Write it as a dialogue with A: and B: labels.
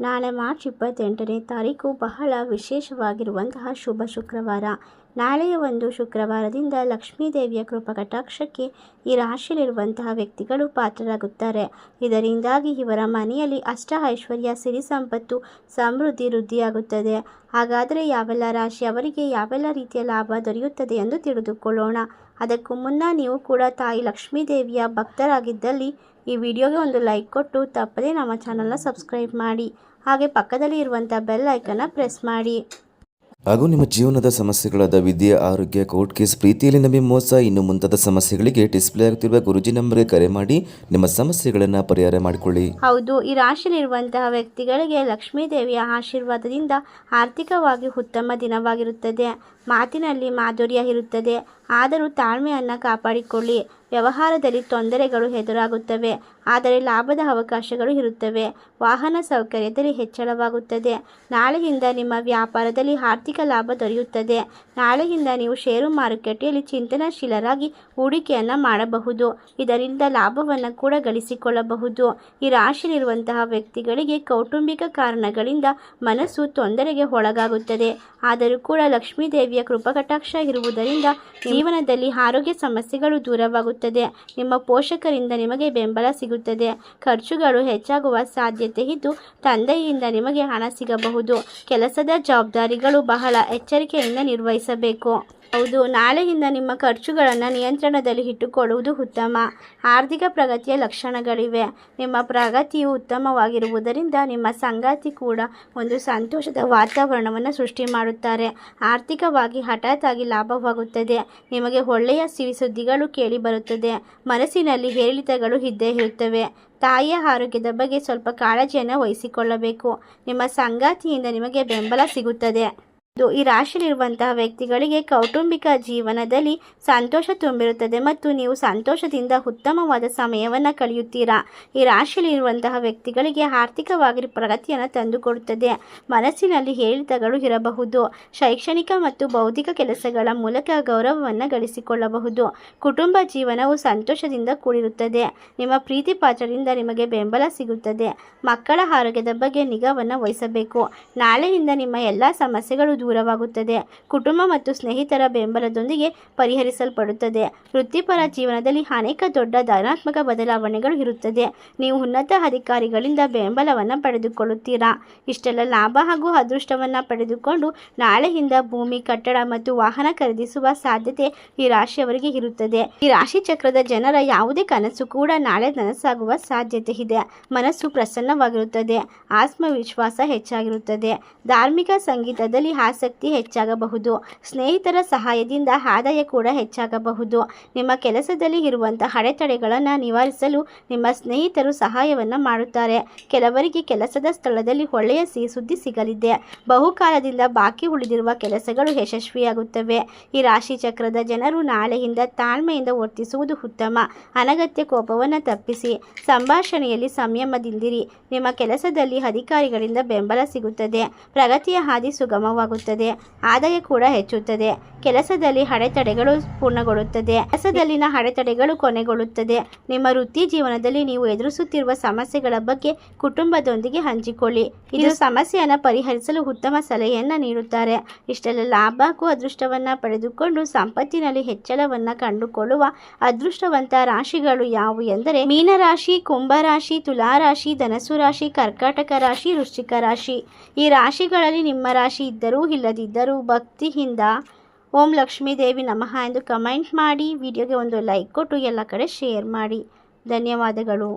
A: ನಾಳೆ ಮಾರ್ಚ್ ಇಪ್ಪತ್ತೆಂಟನೇ ತಾರೀಕು ಬಹಳ ವಿಶೇಷವಾಗಿರುವಂತಹ ಶುಭ ಶುಕ್ರವಾರ. ನಾಳೆಯ ಒಂದು ಶುಕ್ರವಾರದಿಂದ ಲಕ್ಷ್ಮೀದೇವಿಯ ಕೃಪಕಟಾಕ್ಷಕ್ಕೆ ಈ ರಾಶಿಯಲ್ಲಿರುವಂತಹ ವ್ಯಕ್ತಿಗಳು ಪಾತ್ರರಾಗುತ್ತಾರೆ. ಇದರಿಂದಾಗಿ ಇವರ ಮನೆಯಲ್ಲಿ ಅಷ್ಟ ಐಶ್ವರ್ಯ ಸಿರಿ ಸಂಪತ್ತು, ಸಮೃದ್ಧಿ, ವೃದ್ಧಿಯಾಗುತ್ತದೆ. ಹಾಗಾದರೆ ಯಾವೆಲ್ಲ ರಾಶಿ ಅವರಿಗೆ ಯಾವೆಲ್ಲ ರೀತಿಯ ಲಾಭ ದೊರೆಯುತ್ತದೆ ಎಂದು ತಿಳಿದುಕೊಳ್ಳೋಣ. ಅದಕ್ಕೂ ಮುನ್ನ ನೀವು ಕೂಡ ತಾಯಿ ಲಕ್ಷ್ಮೀದೇವಿಯ ಭಕ್ತರಾಗಿದ್ದಲ್ಲಿ ಈ ವಿಡಿಯೋಗೆ ಒಂದು ಲೈಕ್ ಕೊಟ್ಟು ತಪ್ಪದೇ ನಮ್ಮ ಚಾನಲ್ನ ಸಬ್ಸ್ಕ್ರೈಬ್ ಮಾಡಿ. ಹಾಗೆ ಪಕ್ಕದಲ್ಲಿ ಇರುವಂಥ ಬೆಲ್ ಐಕನ್ನ ಪ್ರೆಸ್ ಮಾಡಿ.
B: ಹಾಗೂ ನಿಮ್ಮ ಜೀವನದ ಸಮಸ್ಯೆಗಳಾದ ವಿದ್ಯೆ ಆರೋಗ್ಯ ಕೋರ್ಟ್ ಕೇಸ್ ಪ್ರೀತಿಯಲ್ಲಿ ನಂಬಿ ಮೋಸ ಇನ್ನು ಮುಂತಾದ ಸಮಸ್ಯೆಗಳಿಗೆ ಡಿಸ್ಪ್ಲೇ ಆಗುತ್ತಿರುವ ಗುರುಜಿ ನಂಬರ್ಗೆ ಕರೆ ಮಾಡಿ ನಿಮ್ಮ ಸಮಸ್ಯೆಗಳನ್ನು ಪರಿಹಾರ ಮಾಡಿಕೊಳ್ಳಿ.
A: ಹೌದು ಈ ರಾಶಿಯಲ್ಲಿರುವಂತಹ ವ್ಯಕ್ತಿಗಳಿಗೆ ಲಕ್ಷ್ಮೀದೇವಿಯ ಆಶೀರ್ವಾದದಿಂದ ಆರ್ಥಿಕವಾಗಿ ಉತ್ತಮ ದಿನವಾಗಿರುತ್ತದೆ. ಮಾತಿನಲ್ಲಿ ಮಾಧುರ್ಯ ಇರುತ್ತದೆ. ಆದರೂ ತಾಳ್ಮೆಯನ್ನು ಕಾಪಾಡಿಕೊಳ್ಳಿ. ವ್ಯವಹಾರದಲ್ಲಿ ತೊಂದರೆಗಳು ಎದುರಾಗುತ್ತವೆ, ಆದರೆ ಲಾಭದ ಅವಕಾಶಗಳು ಇರುತ್ತವೆ. ವಾಹನ ಸೌಕರ್ಯದಲ್ಲಿ ಹೆಚ್ಚಳವಾಗುತ್ತದೆ. ನಾಳೆಯಿಂದ ನಿಮ್ಮ ವ್ಯಾಪಾರದಲ್ಲಿ ಆರ್ಥಿಕ ಲಾಭ ದೊರೆಯುತ್ತದೆ. ನಾಳೆಯಿಂದ ನೀವು ಷೇರು ಮಾರುಕಟ್ಟೆಯಲ್ಲಿ ಚಿಂತನಶೀಲರಾಗಿ ಹೂಡಿಕೆಯನ್ನು ಮಾಡಬಹುದು. ಇದರಿಂದ ಲಾಭವನ್ನು ಕೂಡ ಗಳಿಸಿಕೊಳ್ಳಬಹುದು. ಈ ರಾಶಿಯಲ್ಲಿರುವಂತಹ ವ್ಯಕ್ತಿಗಳಿಗೆ ಕೌಟುಂಬಿಕ ಕಾರಣಗಳಿಂದ ಮನಸ್ಸು ತೊಂದರೆಗೆ ಒಳಗಾಗುತ್ತದೆ. ಆದರೂ ಕೂಡ ಲಕ್ಷ್ಮೀದೇವಿಯ ಕೃಪಕಟಾಕ್ಷ ಇರುವುದರಿಂದ ಜೀವನದಲ್ಲಿ ಆರೋಗ್ಯ ಸಮಸ್ಯೆಗಳು ದೂರವಾಗುತ್ತದೆ. ನಿಮ್ಮ ಪೋಷಕರಿಂದ ನಿಮಗೆ ಬೆಂಬಲ ಸಿಗುತ್ತದೆ. ಖರ್ಚುಗಳು ಹೆಚ್ಚಾಗುವ ಸಾಧ್ಯತೆ ಇದ್ದು, ತಂದೆಯಿಂದ ನಿಮಗೆ ಹಣ ಸಿಗಬಹುದು. ಕೆಲಸದ ಜವಾಬ್ದಾರಿಗಳು ಬಹಳ ಎಚ್ಚರಿಕೆಯಿಂದ ನಿರ್ವಹಿಸಬೇಕು. ಹೌದು, ನಾಳೆಯಿಂದ ನಿಮ್ಮ ಖರ್ಚುಗಳನ್ನು ನಿಯಂತ್ರಣದಲ್ಲಿ ಇಟ್ಟುಕೊಳ್ಳುವುದು ಉತ್ತಮ. ಆರ್ಥಿಕ ಪ್ರಗತಿಯ ಲಕ್ಷಣಗಳಿವೆ. ನಿಮ್ಮ ಪ್ರಗತಿಯು ಉತ್ತಮವಾಗಿರುವುದರಿಂದ ನಿಮ್ಮ ಸಂಗಾತಿ ಕೂಡ ಒಂದು ಸಂತೋಷದ ವಾತಾವರಣವನ್ನು ಸೃಷ್ಟಿ ಮಾಡುತ್ತಾರೆ. ಆರ್ಥಿಕವಾಗಿ ಹಠಾತ್ ಲಾಭವಾಗುತ್ತದೆ. ನಿಮಗೆ ಒಳ್ಳೆಯ ಸಿಹಿ ಸುದ್ದಿಗಳು ಕೇಳಿಬರುತ್ತದೆ ಮನಸ್ಸಿನಲ್ಲಿ ಏರಿಳಿತಗಳು ಇದ್ದೇ ಇರುತ್ತವೆ. ತಾಯಿಯ ಆರೋಗ್ಯದ ಬಗ್ಗೆ ಸ್ವಲ್ಪ ಕಾಳಜಿಯನ್ನು ವಹಿಸಿಕೊಳ್ಳಬೇಕು. ನಿಮ್ಮ ಸಂಗಾತಿಯಿಂದ ನಿಮಗೆ ಬೆಂಬಲ ಸಿಗುತ್ತದೆ. ಈ ರಾಶಿಯಲ್ಲಿರುವಂತಹ ವ್ಯಕ್ತಿಗಳಿಗೆ ಕೌಟುಂಬಿಕ ಜೀವನದಲ್ಲಿ ಸಂತೋಷ ತುಂಬಿರುತ್ತದೆ ಮತ್ತು ನೀವು ಸಂತೋಷದಿಂದ ಉತ್ತಮವಾದ ಸಮಯವನ್ನು ಕಳೆಯುತ್ತೀರಾ? ಈ ರಾಶಿಯಲ್ಲಿರುವಂತಹ ವ್ಯಕ್ತಿಗಳಿಗೆ ಆರ್ಥಿಕವಾಗಿ ಪ್ರಗತಿಯನ್ನು ತಂದುಕೊಡುತ್ತದೆ. ಮನಸ್ಸಿನಲ್ಲಿ ಹೇಳಿತಗಳು ಇರಬಹುದು. ಶೈಕ್ಷಣಿಕ ಮತ್ತು ಬೌದ್ಧಿಕ ಕೆಲಸಗಳ ಮೂಲಕ ಗೌರವವನ್ನು ಗಳಿಸಿಕೊಳ್ಳಬಹುದು. ಕುಟುಂಬ ಜೀವನವು ಸಂತೋಷದಿಂದ ಕೂಡಿರುತ್ತದೆ. ನಿಮ್ಮ ಪ್ರೀತಿ ಪಾತ್ರದಿಂದ ನಿಮಗೆ ಬೆಂಬಲ ಸಿಗುತ್ತದೆ. ಮಕ್ಕಳ ಆರೋಗ್ಯದ ಬಗ್ಗೆ ನಿಗಾವನ್ನು ವಹಿಸಬೇಕು. ನಾಳೆಯಿಂದ ನಿಮ್ಮ ಎಲ್ಲ ಸಮಸ್ಯೆಗಳು ದೂರವಾಗುತ್ತದೆ. ಕುಟುಂಬ ಮತ್ತು ಸ್ನೇಹಿತರ ಬೆಂಬಲದೊಂದಿಗೆ ಪರಿಹರಿಸಲ್ಪಡುತ್ತದೆ. ವೃತ್ತಿಪರ ಜೀವನದಲ್ಲಿ ಅನೇಕ ದೊಡ್ಡ ಧನಾತ್ಮಕ ಬದಲಾವಣೆಗಳು ಇರುತ್ತದೆ. ನೀವು ಉನ್ನತ ಅಧಿಕಾರಿಗಳಿಂದ ಬೆಂಬಲವನ್ನು ಪಡೆದುಕೊಳ್ಳುತ್ತೀರಾ? ಇಷ್ಟೆಲ್ಲ ಲಾಭ ಹಾಗೂ ಅದೃಷ್ಟವನ್ನು ಪಡೆದುಕೊಂಡು ನಾಳೆಯಿಂದ ಭೂಮಿ, ಕಟ್ಟಡ ಮತ್ತು ವಾಹನ ಖರೀದಿಸುವ ಸಾಧ್ಯತೆ ಈ ರಾಶಿಯವರಿಗೆ ಇರುತ್ತದೆ. ಈ ರಾಶಿ ಚಕ್ರದ ಜನರ ಯಾವುದೇ ಕನಸು ಕೂಡ ನಾಳೆ ನನಸಾಗುವ ಸಾಧ್ಯತೆ ಇದೆ. ಮನಸ್ಸು ಪ್ರಸನ್ನವಾಗಿರುತ್ತದೆ. ಆತ್ಮವಿಶ್ವಾಸ ಹೆಚ್ಚಾಗಿರುತ್ತದೆ. ಧಾರ್ಮಿಕ ಸಂಗೀತದಲ್ಲಿ ಆಸಕ್ತಿ ಹೆಚ್ಚಾಗಬಹುದು. ಸ್ನೇಹಿತರ ಸಹಾಯದಿಂದ ಆದಾಯ ಕೂಡ ಹೆಚ್ಚಾಗಬಹುದು. ನಿಮ್ಮ ಕೆಲಸದಲ್ಲಿ ಇರುವಂತಹ ಅಡೆತಡೆಗಳನ್ನು ನಿವಾರಿಸಲು ನಿಮ್ಮ ಸ್ನೇಹಿತರು ಸಹಾಯವನ್ನು ಮಾಡುತ್ತಾರೆ. ಕೆಲವರಿಗೆ ಕೆಲಸದ ಸ್ಥಳದಲ್ಲಿ ಒಳ್ಳೆಯ ಸುದ್ದಿ ಸಿಗಲಿದೆ. ಬಹುಕಾಲದಿಂದ ಬಾಕಿ ಉಳಿದಿರುವ ಕೆಲಸಗಳು ಯಶಸ್ವಿಯಾಗುತ್ತವೆ. ಈ ರಾಶಿ ಚಕ್ರದ ಜನರು ನಾಳೆಯಿಂದ ತಾಳ್ಮೆಯಿಂದ ವರ್ತಿಸುವುದು ಉತ್ತಮ. ಅನಗತ್ಯ ಕೋಪವನ್ನು ತಪ್ಪಿಸಿ. ಸಂಭಾಷಣೆಯಲ್ಲಿ ಸಂಯಮದಿಂದಿರಿ. ನಿಮ್ಮ ಕೆಲಸದಲ್ಲಿ ಅಧಿಕಾರಿಗಳಿಂದ ಬೆಂಬಲ ಸಿಗುತ್ತದೆ. ಪ್ರಗತಿಯ ಹಾದಿ ಸುಗಮವಾಗುತ್ತದೆ. ಆದಾಯ ಕೂಡ ಹೆಚ್ಚುತ್ತದೆ. ಕೆಲಸದಲ್ಲಿ ಅಡೆತಡೆಗಳು ಪೂರ್ಣಗೊಳ್ಳುತ್ತದೆ. ಕೆಲಸದಲ್ಲಿನ ಅಡೆತಡೆಗಳು ಕೊನೆಗೊಳ್ಳುತ್ತದೆ. ನಿಮ್ಮ ವೃತ್ತಿ ಜೀವನದಲ್ಲಿ ನೀವು ಎದುರಿಸುತ್ತಿರುವ ಸಮಸ್ಯೆಗಳ ಬಗ್ಗೆ ಕುಟುಂಬದೊಂದಿಗೆ ಹಂಚಿಕೊಳ್ಳಿ. ಇದು ಸಮಸ್ಯೆಯನ್ನು ಪರಿಹರಿಸಲು ಉತ್ತಮ ಸಲಹೆಯನ್ನು ನೀಡುತ್ತಾರೆ. ಇಷ್ಟೆಲ್ಲ ಲಾಭ ಹಾಗೂ ಅದೃಷ್ಟವನ್ನು ಪಡೆದುಕೊಂಡು ಸಂಪತ್ತಿನಲ್ಲಿ ಹೆಚ್ಚಳವನ್ನು ಕಂಡುಕೊಳ್ಳುವ ಅದೃಷ್ಟವಂತ ರಾಶಿಗಳು ಯಾವುವು ಎಂದರೆ ಮೀನರಾಶಿ ಕುಂಭರಾಶಿ ತುಲಾರಾಶಿ ಧನಸು ರಾಶಿ ಕರ್ಕಾಟಕ ರಾಶಿ ವೃಶ್ಚಿಕ ರಾಶಿ. ಈ ರಾಶಿಗಳಲ್ಲಿ ನಿಮ್ಮ ರಾಶಿ ಇದ್ದರೂ ಇಲ್ಲದಿದ್ದರೂ ಭಕ್ತಿಯಿಂದ ಓಂ ಲಕ್ಷ್ಮೀ ದೇವಿ ನಮಃ ಎಂದು ಕಮೆಂಟ್ ಮಾಡಿ, ವಿಡಿಯೋಗೆ ಒಂದು ಲೈಕ್ ಕೊಟ್ಟು ಎಲ್ಲ ಕಡೆ ಶೇರ್ ಮಾಡಿ. ಧನ್ಯವಾದಗಳು.